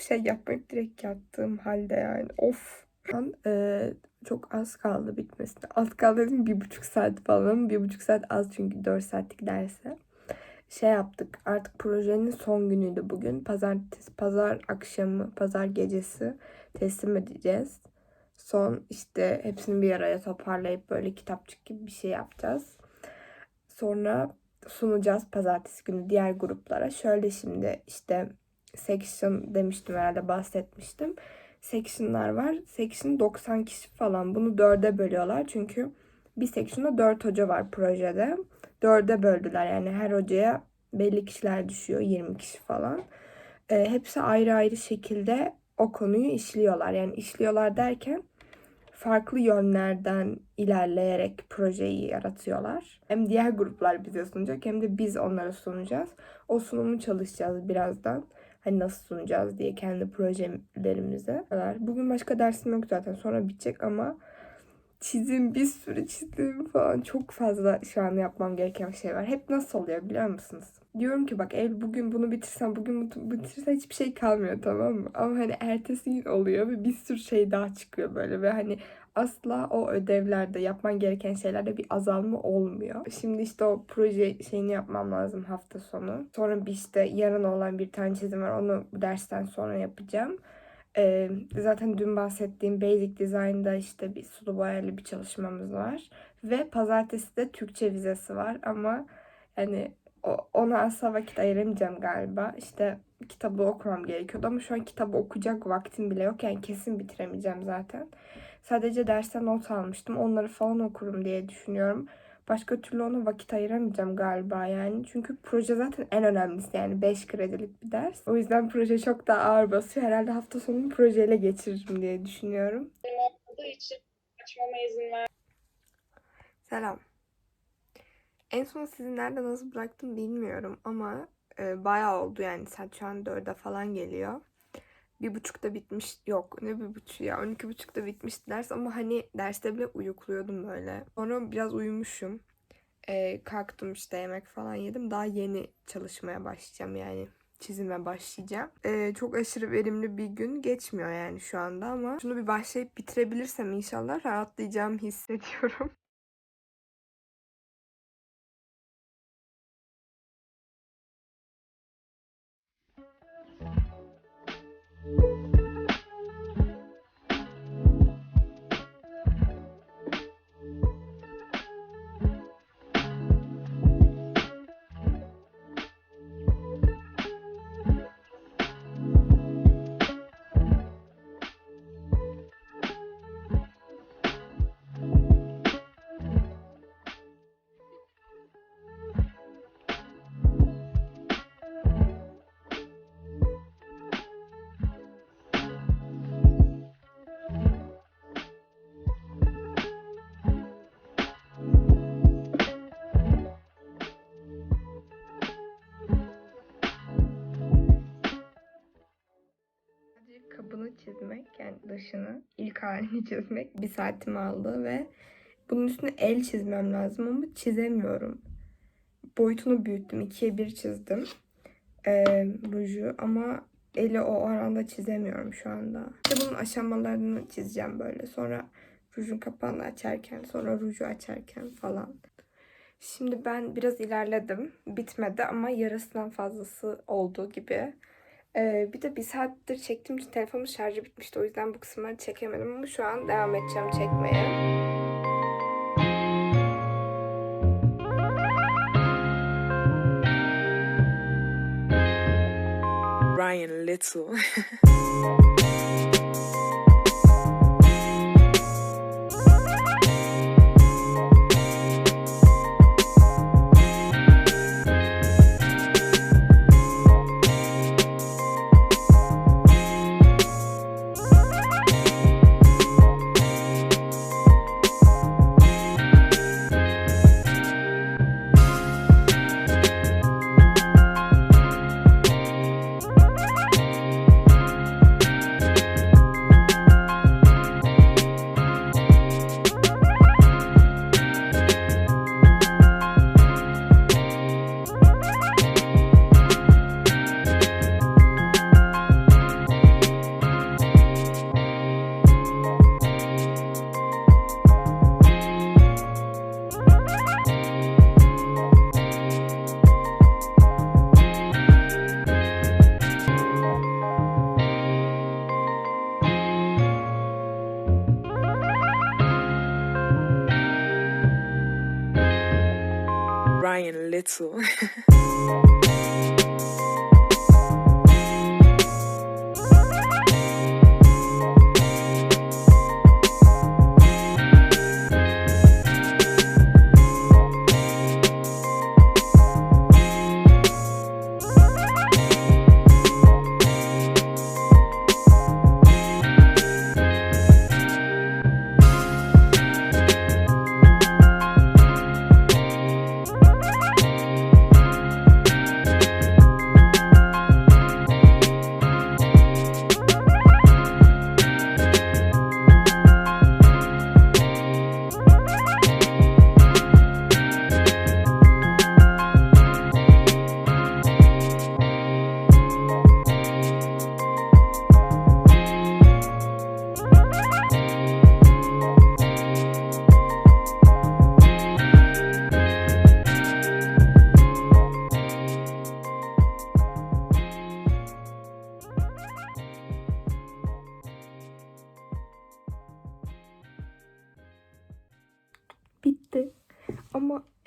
şey yapmayıp direkt yattığım halde yani. Of. An e, çok az kaldı bitmesine. Az kaldı dedim bir buçuk saat falan. Bir buçuk saat az çünkü dört saatlik derse. Şey yaptık artık projenin son günüydü bugün. Pazartesi, pazar akşamı, pazar gecesi teslim edeceğiz. Son işte hepsini bir araya toparlayıp böyle kitapçık gibi bir şey yapacağız. Sonra sunacağız pazartesi günü diğer gruplara. Şöyle şimdi işte section demiştim herhalde bahsetmiştim. Section'lar var. Section 90 kişi falan. Bunu dörde bölüyorlar. Çünkü bir section'da dört hoca var projede. Dörde böldüler. Yani her hocaya belli kişiler düşüyor. 20 kişi falan. E, hepsi ayrı ayrı şekilde o konuyu işliyorlar. Yani işliyorlar derken farklı yönlerden ilerleyerek projeyi yaratıyorlar. Hem diğer gruplar bize sunacak hem de biz onlara sunacağız. O sunumu çalışacağız birazdan. Hani nasıl sunacağız diye kendi projelerimize. Bugün başka dersim yok zaten sonra bitecek ama çizim bir sürü çizim falan çok fazla şu an yapmam gereken şey var. Hep nasıl oluyor biliyor musunuz? Diyorum ki bak ev bugün bunu bitirsem bugün bunu bitirsem hiçbir şey kalmıyor tamam mı? Ama hani ertesi gün oluyor ve bir sürü şey daha çıkıyor böyle ve hani asla o ödevlerde yapman gereken şeylerde bir azalma olmuyor. Şimdi işte o proje şeyini yapmam lazım hafta sonu. Sonra bir işte yarın olan bir tane çizim var onu dersten sonra yapacağım. Ee, zaten dün bahsettiğim Basic Design'da işte bir sulu boyalı bir çalışmamız var. Ve pazartesi de Türkçe vizesi var ama yani ona asla vakit ayıramayacağım galiba. İşte kitabı okumam gerekiyordu ama şu an kitabı okuyacak vaktim bile yok. Yani kesin bitiremeyeceğim zaten. Sadece dersten not almıştım. Onları falan okurum diye düşünüyorum. Başka türlü ona vakit ayıramayacağım galiba yani. Çünkü proje zaten en önemlisi yani 5 kredilik bir ders. O yüzden proje çok daha ağır basıyor. Herhalde hafta sonunu projeyle geçiririm diye düşünüyorum. için açmama izin ver. Selam. En son sizi nerede nasıl bıraktım bilmiyorum ama e, bayağı oldu yani saat şu an 4'e falan geliyor. Bir buçukta bitmiş yok ne bir buçuk ya on iki buçukta bitmiş ders ama hani derste bile uyukluyordum böyle. Sonra biraz uyumuşum. E, kalktım işte yemek falan yedim. Daha yeni çalışmaya başlayacağım yani çizime başlayacağım. Ee, çok aşırı verimli bir gün geçmiyor yani şu anda ama şunu bir başlayıp bitirebilirsem inşallah rahatlayacağım hissediyorum. Kabını çizmek yani dışını ilk halini çizmek bir saatimi aldı ve bunun üstüne el çizmem lazım ama çizemiyorum. Boyutunu büyüttüm. ikiye bir çizdim. Ee, ruju ama eli o oranda çizemiyorum şu anda. İşte bunun aşamalarını çizeceğim böyle. Sonra rujun kapağını açarken, sonra ruju açarken falan. Şimdi ben biraz ilerledim. Bitmedi ama yarısından fazlası olduğu gibi. Ee, bir de bir saattir çektiğim için telefonun şarjı bitmişti. O yüzden bu kısımları çekemedim ama şu an devam edeceğim çekmeye. Ryan Little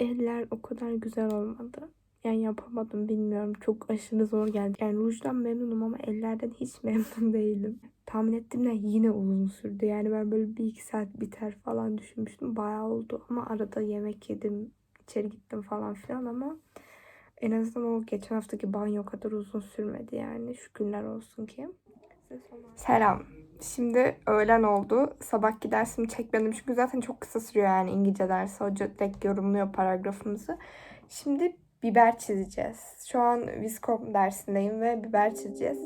eller o kadar güzel olmadı. Yani yapamadım bilmiyorum. Çok aşırı zor geldi. Yani rujdan memnunum ama ellerden hiç memnun değilim. Tahmin ettiğimden yine uzun sürdü. Yani ben böyle bir iki saat biter falan düşünmüştüm. Bayağı oldu ama arada yemek yedim. içeri gittim falan filan ama en azından o geçen haftaki banyo kadar uzun sürmedi yani. Şükürler olsun ki. Selam. Şimdi öğlen oldu. Sabahki dersimi çekmedim çünkü zaten çok kısa sürüyor yani İngilizce dersi. Hoca direkt yorumluyor paragrafımızı. Şimdi biber çizeceğiz. Şu an Viscom dersindeyim ve biber çizeceğiz.